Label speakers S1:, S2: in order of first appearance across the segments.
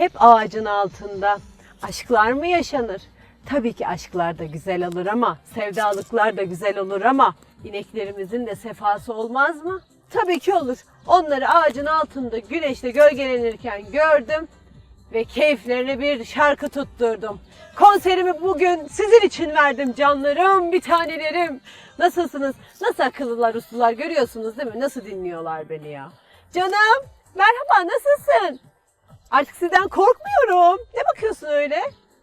S1: hep ağacın altında. Aşklar mı yaşanır? Tabii ki aşklar da güzel olur ama, sevdalıklar da güzel olur ama ineklerimizin de sefası olmaz mı? Tabii ki olur. Onları ağacın altında güneşte gölgelenirken gördüm ve keyiflerine bir şarkı tutturdum. Konserimi bugün sizin için verdim canlarım, bir tanelerim. Nasılsınız? Nasıl akıllılar, uslular görüyorsunuz değil mi? Nasıl dinliyorlar beni ya? Canım, merhaba, nasılsın? Artık sizden korkmuyorum. Ne bakıyorsun öyle?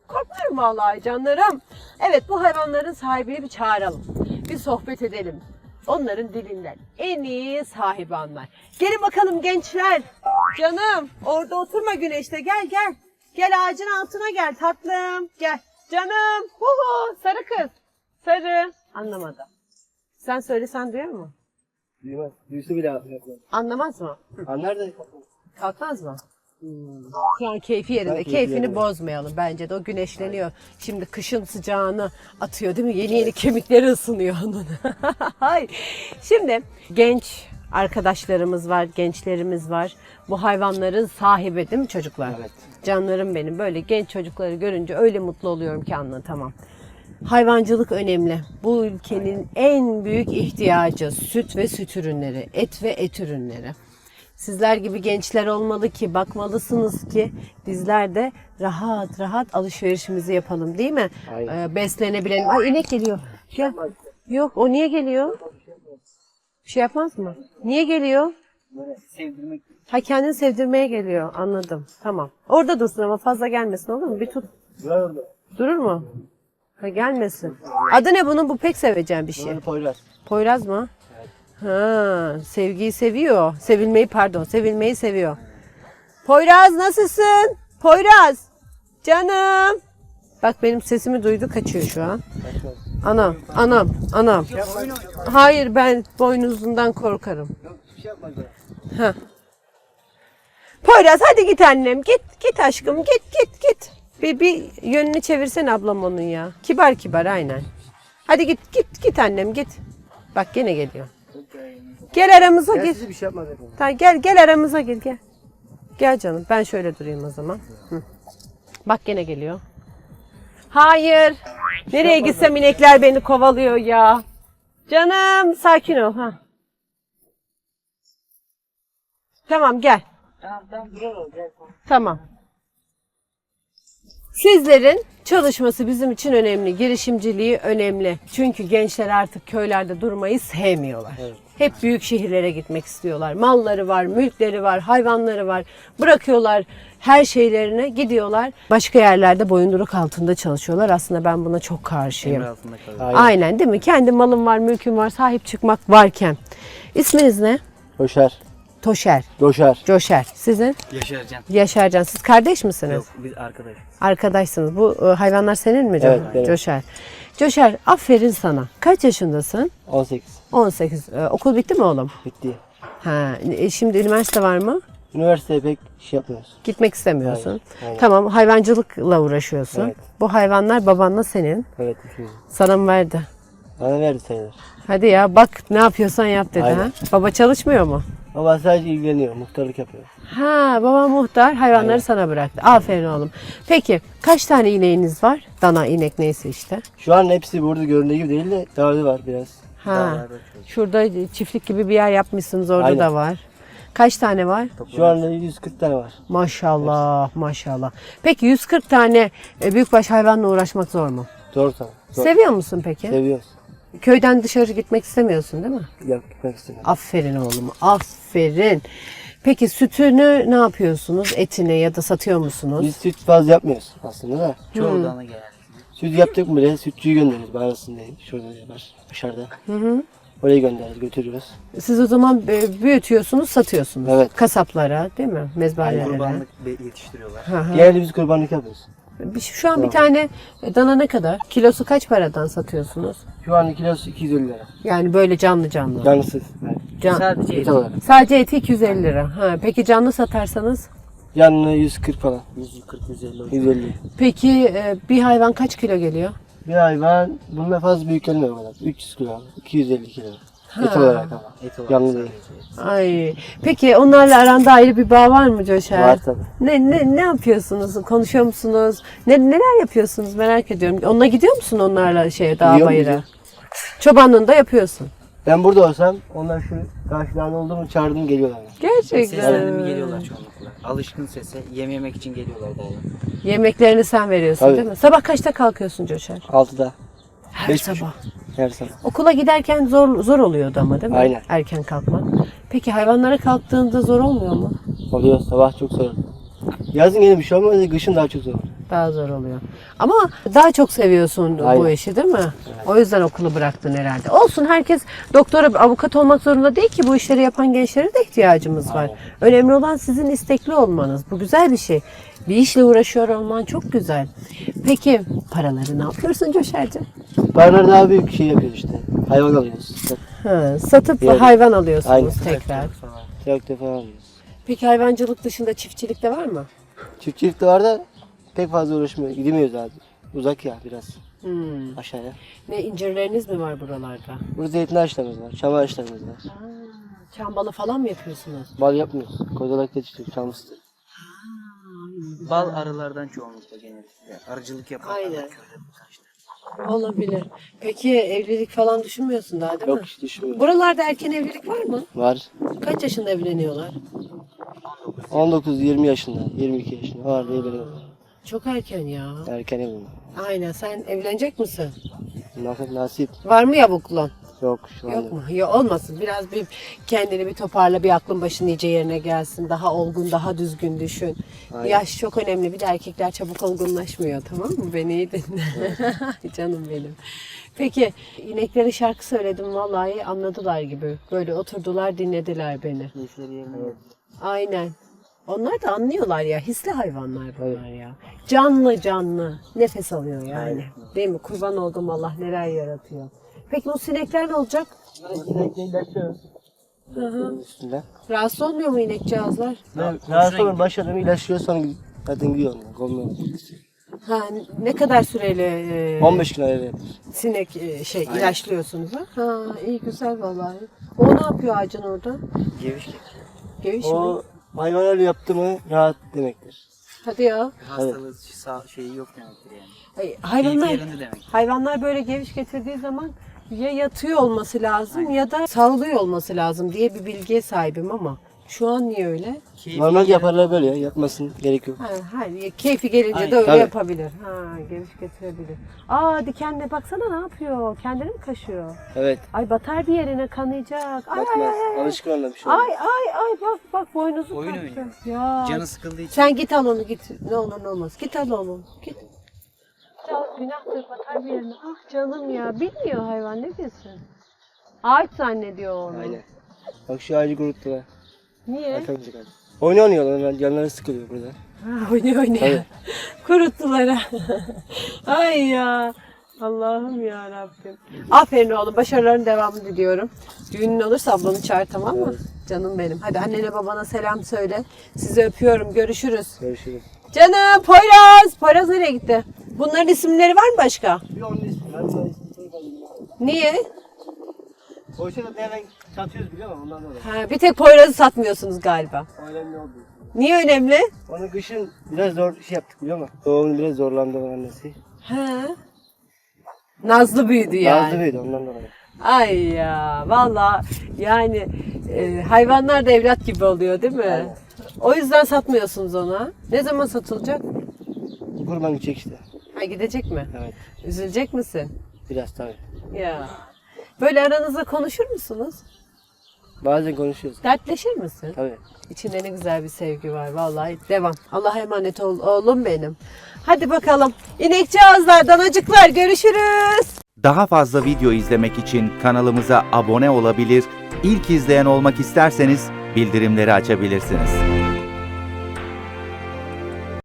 S1: Korkmuyorum vallahi canlarım. Evet bu hayvanların sahibini bir çağıralım. Bir sohbet edelim. Onların dilinden en iyi sahibi anlar. Gelin bakalım gençler. Canım orada oturma güneşte gel gel. Gel ağacın altına gel tatlım. Gel. Canım. Hu hu sarı kız. Sarı. Anlamadı. Sen söylesen duyar mı?
S2: Duymaz. Duysa bile yapmaz.
S1: Anlamaz mı?
S2: Anlar da
S1: Kalkmaz mı? Şu an keyfi yerinde.
S2: keyfi
S1: Keyfini
S2: yerinde.
S1: bozmayalım bence de. O güneşleniyor. Şimdi kışın sıcağını atıyor değil mi? Yeni yeni kemikleri ısınıyor onun. Hay. Şimdi genç arkadaşlarımız var, gençlerimiz var. Bu hayvanların sahibi değil mi çocuklar?
S2: Evet.
S1: Canlarım benim. Böyle genç çocukları görünce öyle mutlu oluyorum ki anlatamam. Hayvancılık önemli. Bu ülkenin en büyük ihtiyacı süt ve süt ürünleri, et ve et ürünleri. Sizler gibi gençler olmalı ki bakmalısınız ki bizler de rahat rahat alışverişimizi yapalım değil mi?
S2: Aynen.
S1: Ee, beslenebilelim. Ay inek geliyor. Gel. Yok o niye geliyor? Bir şey yapmaz mı? Niye geliyor?
S2: Sevdirmek.
S1: Ha kendini sevdirmeye geliyor. Anladım. Tamam. Orada dursun ama fazla gelmesin olur mu? Bir tut. Durur mu? Ha gelmesin. Adı ne bunun? Bu pek seveceğim bir şey.
S2: Poylar.
S1: Poyraz mı? Ha, sevgiyi seviyor. Sevilmeyi pardon, sevilmeyi seviyor. Poyraz nasılsın? Poyraz. Canım. Bak benim sesimi duydu kaçıyor şu an. Anam, anam, anam. Hayır ben boynuzundan korkarım.
S2: Ya.
S1: Poyraz hadi git annem. Git, git aşkım. Git, git, git. Bir, bir yönünü çevirsen ablam onun ya. Kibar kibar aynen. Hadi git, git, git annem git. Bak gene geliyor. Gel aramıza
S2: Gel
S1: gir.
S2: size bir şey yapmaz efendim.
S1: Tamam, gel gel aramıza gir gel. Gel canım ben şöyle durayım o zaman. Hı. Bak gene geliyor. Hayır. Nereye gitsem inekler beni kovalıyor ya. Canım sakin ol ha. Tamam gel.
S2: Tamam tamam. Gel.
S1: Tamam. Sizlerin çalışması bizim için önemli. Girişimciliği önemli. Çünkü gençler artık köylerde durmayı sevmiyorlar.
S2: Evet.
S1: Hep büyük şehirlere gitmek istiyorlar. Malları var, mülkleri var, hayvanları var. Bırakıyorlar her şeylerine gidiyorlar. Başka yerlerde boyunduruk altında çalışıyorlar. Aslında ben buna çok karşıyım.
S2: Aynen.
S1: Aynen değil mi? Kendi malım var, mülküm var, sahip çıkmak varken. İsminiz ne?
S2: Koşar.
S1: Toşer,
S2: Coşar.
S1: Coşer. Sizin?
S3: Yaşarcan.
S1: Yaşarcan. Siz kardeş misiniz?
S3: Yok biz arkadaş.
S1: Arkadaşsınız. Bu e, hayvanlar senin mi canım?
S2: Evet, benim.
S1: Coşer. Coşer aferin sana. Kaç yaşındasın?
S2: 18.
S1: 18. E, okul bitti mi oğlum?
S2: Bitti.
S1: Ha, e, şimdi üniversite var mı?
S2: Üniversiteye pek şey yapmıyoruz.
S1: Gitmek istemiyorsun.
S2: Hayır, hayır.
S1: Tamam hayvancılıkla uğraşıyorsun.
S2: Evet.
S1: Bu hayvanlar babanla senin.
S2: Evet. üçümüz.
S1: Sana mı verdi?
S2: Bana verdi sayılır.
S1: Hadi ya bak ne yapıyorsan yap dedi
S2: Aynen.
S1: ha. Baba çalışmıyor mu?
S2: Ama sadece ilgileniyor. Muhtarlık yapıyor.
S1: Ha baba muhtar hayvanları
S2: Aynen.
S1: sana bıraktı. Aferin oğlum. Peki kaç tane ineğiniz var? Dana inek neyse işte.
S2: Şu an hepsi burada göründüğü gibi değil de dağda var biraz.
S1: Ha.
S3: Dağlarda.
S1: Şurada çiftlik gibi bir yer yapmışsınız orada
S2: Aynen.
S1: da var. Kaç tane var?
S2: Şu anda 140 tane var.
S1: Maşallah, maşallah. Peki 140 tane e, büyükbaş hayvanla uğraşmak zor mu?
S2: Zor. Zor.
S1: Seviyor musun peki?
S2: Seviyoruz.
S1: Köyden dışarı gitmek istemiyorsun değil mi?
S2: Yap, gitmek istemiyorum.
S1: Aferin oğlum, aferin. Peki sütünü ne yapıyorsunuz? Etini ya da satıyor musunuz?
S2: Biz süt fazla yapmıyoruz aslında da.
S3: Çoğu dana gelen.
S2: Süt yaptık mı bile sütçüyü göndeririz. Bağlasın diye. Şurada var. Dışarıda. Oraya göndeririz. Götürüyoruz.
S1: Siz o zaman büyütüyorsunuz, satıyorsunuz.
S2: Evet.
S1: Kasaplara değil mi? Mezbanelere.
S3: Kurbanlık be- yetiştiriyorlar.
S1: Hı hı.
S2: Genelde biz kurbanlık yapıyoruz.
S1: Bir- Şu an bir tane e, dana ne kadar? Kilosu kaç paradan satıyorsunuz?
S2: Şu an kilosu 250 lira.
S1: Yani böyle canlı canlı.
S2: Canlısız. Evet.
S1: Can-
S3: Sadece
S2: Et olarak.
S1: Sadece eti 250 lira. Ha, peki canlı satarsanız?
S2: Canlı 140 falan.
S3: 140 150
S2: 150.
S1: Peki e, bir hayvan kaç kilo geliyor?
S2: Bir hayvan bununla fazla büyük gelmiyor o kadar. 300 kilo, 250 kilo. Et olarak ama.
S3: Et olarak
S2: Canlı değil.
S1: Ay. Peki onlarla aranda ayrı bir bağ var mı Coşer?
S2: Var tabii.
S1: Ne, ne, ne yapıyorsunuz? Konuşuyor musunuz? Ne, neler yapıyorsunuz merak ediyorum. Onunla gidiyor musun onlarla şeye dağ
S2: Gidiyorum,
S1: bayıra?
S2: gidiyorum.
S1: Çobanlığında yapıyorsun.
S2: Ben burada olsam onlar şu karşılarında oldu mu çağırdım geliyorlar.
S1: Gerçekten.
S3: Seslendi mi geliyorlar çoğunlukla. Alışkın sese yem yemek için geliyorlar dağa.
S1: Yemeklerini sen veriyorsun
S2: Tabii.
S1: değil mi? Sabah kaçta kalkıyorsun Coşer?
S2: 6'da
S1: Her
S2: Beş
S1: sabah.
S2: Her sabah.
S1: Okula giderken zor zor oluyordu ama değil mi?
S2: Aynen.
S1: Erken kalkmak. Peki hayvanlara kalktığında zor olmuyor mu?
S2: Oluyor sabah çok zor. Yazın yine bir şey olmaz kışın daha çok zor.
S1: Daha zor oluyor. Ama daha çok seviyorsun bu
S2: Aynen.
S1: işi değil mi? O yüzden okulu bıraktın herhalde. Olsun herkes doktora, avukat olmak zorunda değil ki bu işleri yapan gençlere de ihtiyacımız var. Önemli olan sizin istekli olmanız. Bu güzel bir şey. Bir işle uğraşıyor olman çok güzel. Peki paraları ne yapıyorsun Coşer'cim?
S2: Paralar daha büyük şey yapıyoruz işte. Hayvan alıyoruz.
S1: Ha, satıp
S2: Yani.
S1: hayvan alıyorsunuz
S2: Aynen.
S1: tekrar.
S2: Traktör falan alıyoruz.
S1: Peki hayvancılık dışında çiftçilik de var mı?
S2: Çiftçilik de var da pek fazla uğraşmıyor. Gidemiyoruz abi. Uzak ya biraz
S1: Hmm.
S2: aşağıya.
S1: Ne incirleriniz mi var buralarda?
S2: Burada zeytin ağaçlarımız var. Çam ağaçlarımız var.
S1: Çam balı falan mı yapıyorsunuz?
S2: Bal yapmıyoruz. Kozalak yetiştiriyoruz. Çam fıstığı.
S3: Bal arılardan çoğunlukla genellikle. Arıcılık yapanlar
S1: Aynen.
S3: da köyde.
S1: Olabilir. Peki evlilik falan düşünmüyorsun daha değil
S2: Yok
S1: mi?
S2: hiç düşünmüyorum.
S1: Buralarda erken evlilik var mı?
S2: Var.
S1: Kaç yaşında evleniyorlar?
S2: 19-20 yaşında, 22 yaşında var diye benim
S1: Çok erken ya.
S2: erken evliyim.
S1: Aynen. Sen evlenecek misin?
S2: Nasip, nasip
S1: Var mı yavuklun?
S2: yok şu anda.
S1: Yok mu? Yok olmasın. Biraz bir kendini bir toparla, bir aklın başın iyice yerine gelsin. Daha olgun, daha düzgün düşün.
S2: Aynen.
S1: Yaş çok önemli. Bir de erkekler çabuk olgunlaşmıyor tamam mı? Beni iyi dinle. Canım benim. Peki ineklere şarkı söyledim vallahi anladılar gibi. Böyle oturdular dinlediler beni.
S3: Keyifleri yerine
S1: Aynen. Onlar da anlıyorlar ya. Hisli hayvanlar bunlar ya. Canlı canlı. Nefes alıyor yani. Değil mi? Kurban oldum Allah neler yaratıyor. Peki bu sinekler ne olacak? Hı hı.
S2: Üstünde.
S1: Rahatsız olmuyor mu inekcağızlar?
S2: Daha sonra başladım ilaçlıyor sonra zaten gidiyor onlar. Olmuyor.
S1: Ha, ne kadar süreli e,
S2: 15 gün öyle yapıyoruz.
S1: sinek e, şey ilaçlıyorsunuz ha? Ha iyi güzel vallahi. O ne yapıyor ağacın orada?
S3: Geviş.
S1: Geviş mi?
S2: O hayvanlar yaptı mı rahat demektir.
S1: Hadi ya.
S3: Hastalığı sağ, şeyi yok demektir yani.
S1: Ay, hayvanlar
S3: yerinde demek.
S1: hayvanlar böyle geviş getirdiği zaman ya yatıyor olması lazım ya da sağlıyor olması lazım diye bir bilgiye sahibim ama şu an niye öyle?
S3: Keyfi
S2: Normal
S3: yerinde-
S2: yaparlar böyle ya. Yapmasın gerek yok.
S1: Ha, hayır, keyfi gelince
S3: Aynen,
S1: de öyle
S2: tabii.
S1: yapabilir. Ha, geviş getirebilir. Aa dikenle baksana ne yapıyor? Kendini mi kaşıyor?
S2: Evet.
S1: Ay batar bir yerine kanayacak. Ay ay ay. ay.
S2: Alışkın onunla bir şey olmaz.
S1: Ay ay ay bak bak boynuzu
S3: Oyun
S1: kalktı.
S3: oynuyor.
S1: Ya.
S3: Canı sıkıldığı için
S1: Sen git al onu git. Ne olur ne olmaz. Git al onu. Git. Ya günahtır batar bir yerine. Ah canım ya. Bilmiyor hayvan ne bilsin. Ağaç zannediyor onu.
S2: Aynen. Bak şu ağacı kuruttular.
S1: Niye?
S2: Arkamızda kaldı. Oyun oynuyorlar. Canları sıkılıyor burada.
S1: Ha, oynuyor oynuyor. Kuruttular ha. Ay ya. Allah'ım ya Rabbim. Aferin oğlum. Başarıların devamını diliyorum. Düğünün olursa ablanı çağır tamam mı? Canım benim. Hadi annene babana selam söyle. Sizi öpüyorum. Görüşürüz.
S2: Görüşürüz.
S1: Canım Poyraz. Poyraz nereye gitti? Bunların isimleri var mı başka?
S2: Bir onun ismi. Ben bunun ismini
S1: Niye?
S2: Oysa da hemen satıyoruz biliyor musun? Ondan dolayı.
S1: Ha, bir tek Poyraz'ı satmıyorsunuz galiba.
S2: Önemli oldu.
S1: Niye önemli?
S2: Onu kışın biraz zor şey yaptık biliyor musun? Doğumun biraz zorlandı onun annesi.
S1: Ha. Nazlı büyüdü yani.
S2: Yazdı mıydı ondan dolayı.
S1: Ay ya valla yani e, hayvanlar da evlat gibi oluyor değil mi?
S2: Aynen.
S1: O yüzden satmıyorsunuz ona. Ne zaman satılacak?
S2: Kurban gidecek işte.
S1: Ha gidecek mi?
S2: Evet.
S1: Üzülecek misin?
S2: Biraz tabii.
S1: Ya. Böyle aranızda konuşur musunuz?
S2: Bazen konuşuyoruz.
S1: Dertleşir misin?
S2: Tabii.
S1: İçinde ne güzel bir sevgi var vallahi. Devam. Allah'a emanet ol oğlum benim. Hadi bakalım. İnekçi ağızlar, danacıklar görüşürüz.
S4: Daha fazla video izlemek için kanalımıza abone olabilir, ilk izleyen olmak isterseniz bildirimleri açabilirsiniz.